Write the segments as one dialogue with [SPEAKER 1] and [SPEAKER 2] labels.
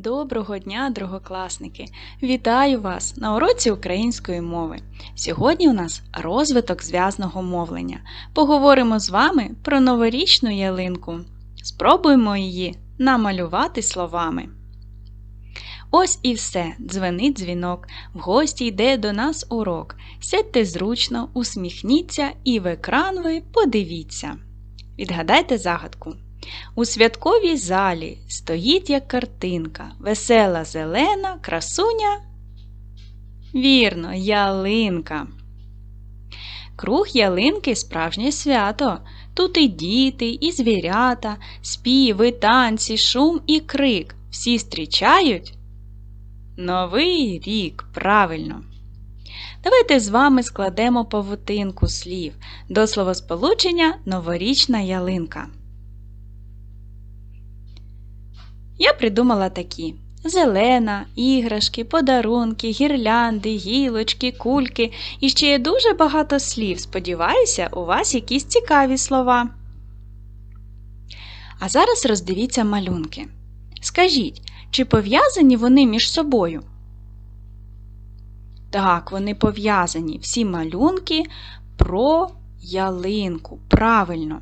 [SPEAKER 1] Доброго дня, другокласники! Вітаю вас на уроці української мови. Сьогодні у нас розвиток зв'язного мовлення. Поговоримо з вами про новорічну ялинку. Спробуємо її намалювати словами. Ось і все, дзвенить дзвінок. В гості йде до нас урок. Сядьте зручно, усміхніться і в екран ви подивіться. Відгадайте загадку. У святковій залі стоїть як картинка, весела зелена красуня. Вірно, ялинка. Круг ялинки справжнє свято. Тут і діти, і звірята, співи, танці, шум і крик. Всі зустрічають Новий рік, правильно. Давайте з вами складемо павутинку слів до словосполучення новорічна ялинка. Я придумала такі: зелена, іграшки, подарунки, гірлянди, гілочки, кульки і ще є дуже багато слів. Сподіваюся, у вас якісь цікаві слова. А зараз роздивіться малюнки. Скажіть, чи пов'язані вони між собою? Так, вони пов'язані. Всі малюнки про ялинку. Правильно.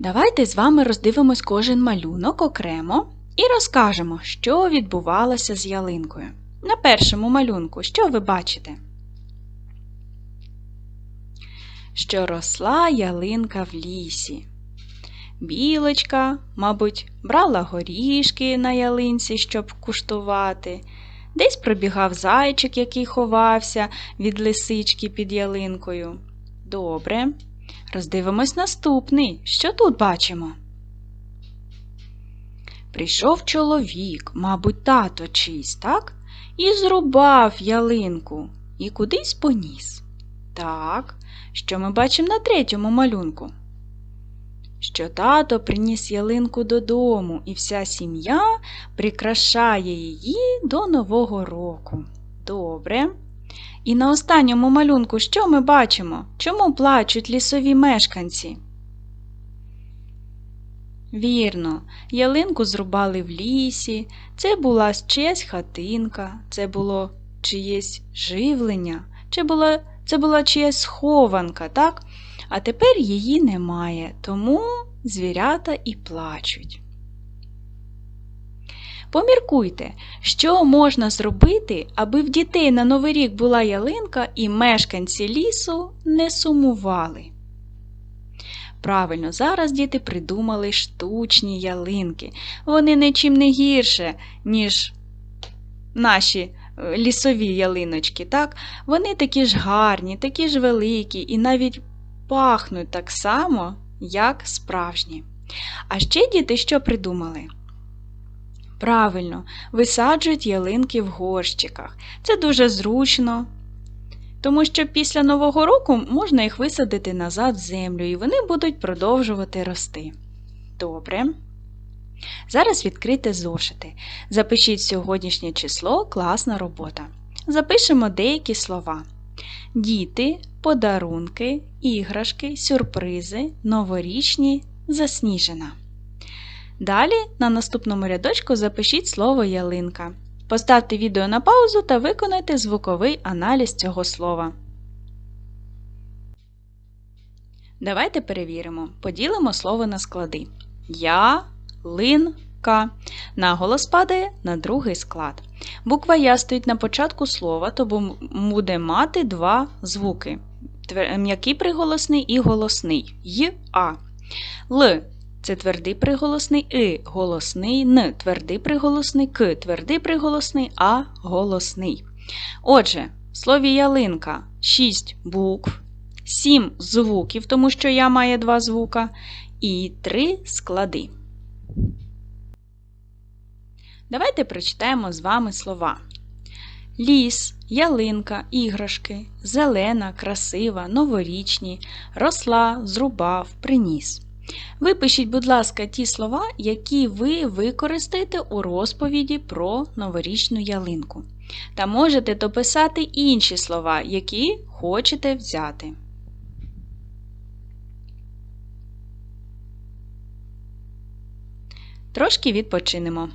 [SPEAKER 1] Давайте з вами роздивимось кожен малюнок окремо і розкажемо, що відбувалося з ялинкою. На першому малюнку, що ви бачите? Що росла ялинка в лісі. Білочка, мабуть, брала горішки на ялинці, щоб куштувати. Десь пробігав зайчик, який ховався від лисички під ялинкою. Добре. Роздивимось наступний. Що тут бачимо? Прийшов чоловік, мабуть, тато чийсь, так? І зрубав ялинку і кудись поніс. Так, що ми бачимо на третьому малюнку? Що тато приніс ялинку додому, і вся сім'я прикрашає її до Нового року. Добре. І на останньому малюнку що ми бачимо? Чому плачуть лісові мешканці? Вірно, ялинку зрубали в лісі, це була чиясь хатинка, це було чиєсь живлення, це була, це була чиясь схованка, так? А тепер її немає, тому звірята і плачуть. Поміркуйте, що можна зробити, аби в дітей на Новий рік була ялинка і мешканці лісу не сумували. Правильно, зараз діти придумали штучні ялинки. Вони нічим не гірше, ніж наші е, лісові ялиночки. так? Вони такі ж гарні, такі ж великі і навіть пахнуть так само, як справжні. А ще діти що придумали? Правильно, висаджують ялинки в горщиках. Це дуже зручно, тому що після Нового року можна їх висадити назад в землю, і вони будуть продовжувати рости. Добре. Зараз відкрийте зошити. Запишіть сьогоднішнє число класна робота. Запишемо деякі слова: діти, подарунки, іграшки, сюрпризи, новорічні, засніжена. Далі на наступному рядочку запишіть слово ялинка. Поставте відео на паузу та виконайте звуковий аналіз цього слова. Давайте перевіримо. Поділимо слово на склади. Я-лин-ка. Наголос падає на другий склад. Буква Я стоїть на початку слова, тому буде мати два звуки: м'який приголосний і голосний Й-А. Л це твердий приголосний И, голосний Н, твердий приголосний К, твердий приголосний А, голосний. Отже, в слові ялинка 6 букв, 7 звуків, тому що я має два звука, і 3 склади. Давайте прочитаємо з вами слова. Ліс, ялинка, іграшки, зелена, красива, новорічні, росла, зрубав, приніс. Випишіть, будь ласка, ті слова, які ви використаєте у розповіді про новорічну ялинку. Та можете дописати інші слова, які хочете взяти. Трошки відпочинемо.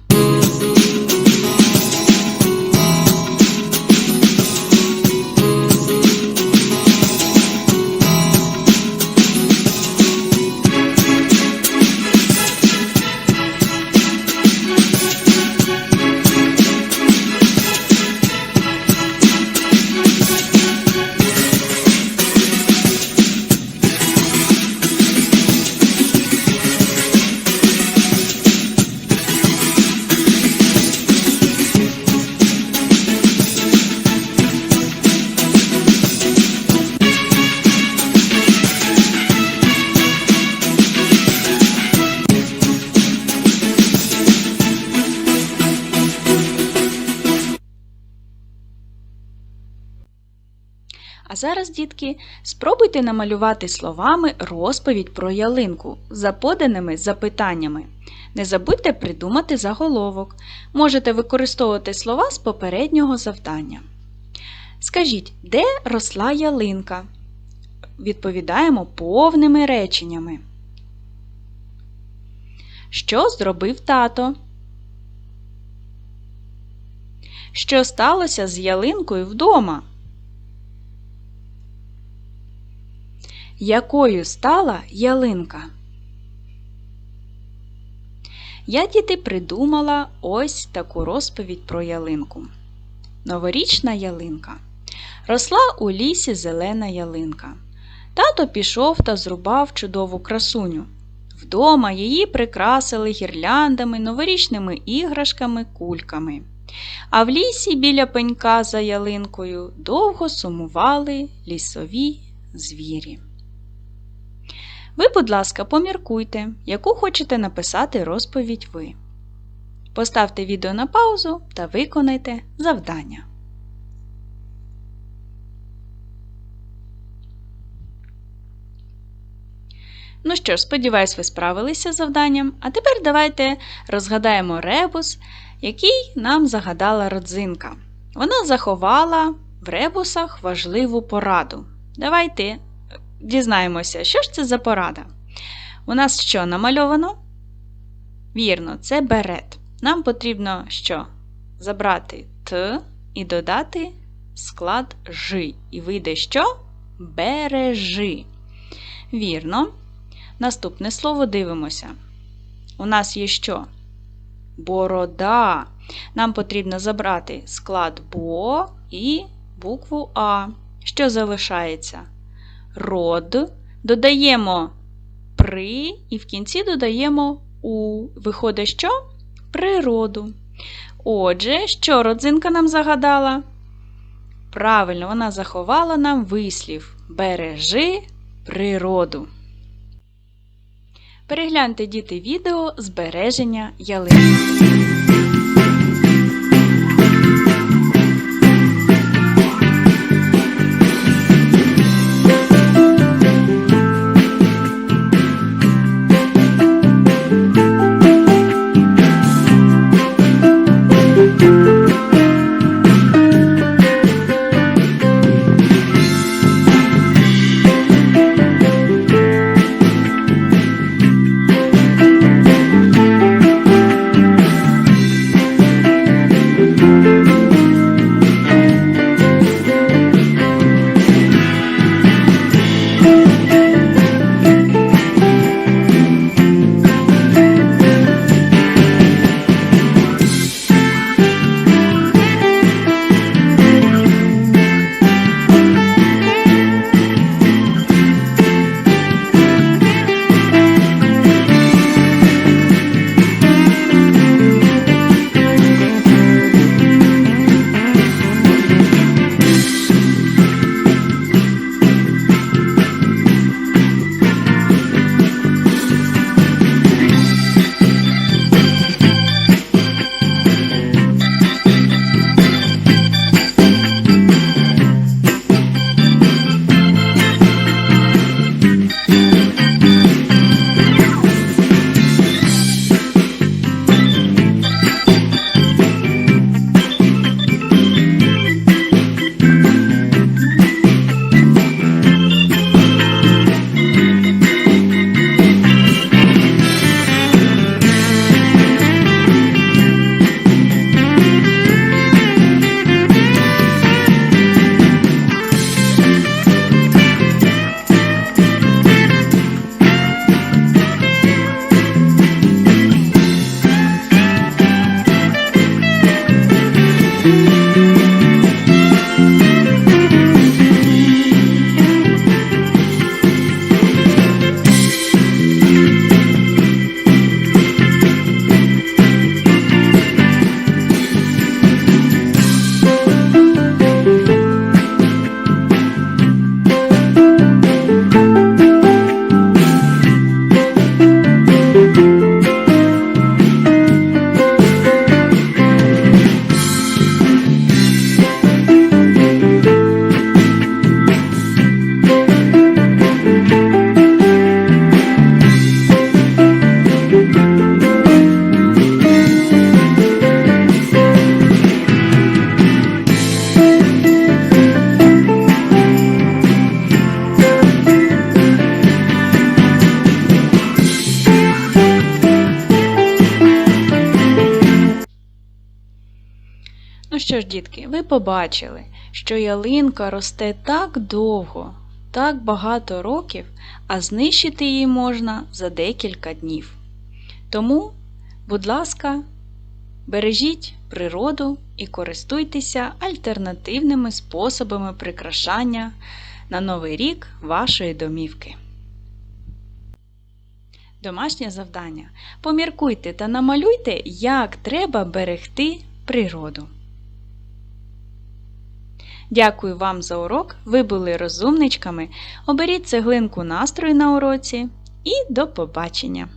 [SPEAKER 1] Зараз, дітки, спробуйте намалювати словами розповідь про ялинку за поданими запитаннями. Не забудьте придумати заголовок. Можете використовувати слова з попереднього завдання. Скажіть, де росла ялинка? Відповідаємо повними реченнями. Що зробив тато? Що сталося з ялинкою вдома? Якою стала ялинка? Я діти придумала ось таку розповідь про ялинку. Новорічна ялинка. Росла у лісі зелена ялинка. Тато пішов та зрубав чудову красуню. Вдома її прикрасили гірляндами, новорічними іграшками, кульками. А в лісі біля пенька за ялинкою довго сумували лісові звірі. Ви, будь ласка, поміркуйте, яку хочете написати розповідь ви. Поставте відео на паузу та виконайте завдання. Ну що ж, сподіваюсь, ви справилися з завданням. А тепер давайте розгадаємо ребус, який нам загадала родзинка. Вона заховала в ребусах важливу пораду. Давайте дізнаємося, що ж це за порада. У нас що намальовано? Вірно, це берет. Нам потрібно що? Забрати Т і додати склад Ж. І вийде що? Бережи. Вірно. Наступне слово дивимося. У нас є що? Борода. Нам потрібно забрати склад бо і букву А. Що залишається? Род. Додаємо при і в кінці додаємо у. Виходить, що? Природу. Отже, що родзинка нам загадала? Правильно, вона заховала нам вислів Бережи природу. Перегляньте діти відео збереження ялинки. Що ж, дітки, ви побачили, що ялинка росте так довго, так багато років, а знищити її можна за декілька днів. Тому, будь ласка, бережіть природу і користуйтеся альтернативними способами прикрашання на Новий рік вашої домівки. Домашнє завдання. Поміркуйте та намалюйте, як треба берегти природу. Дякую вам за урок. Ви були розумничками. Оберіть цеглинку настрою на уроці і до побачення!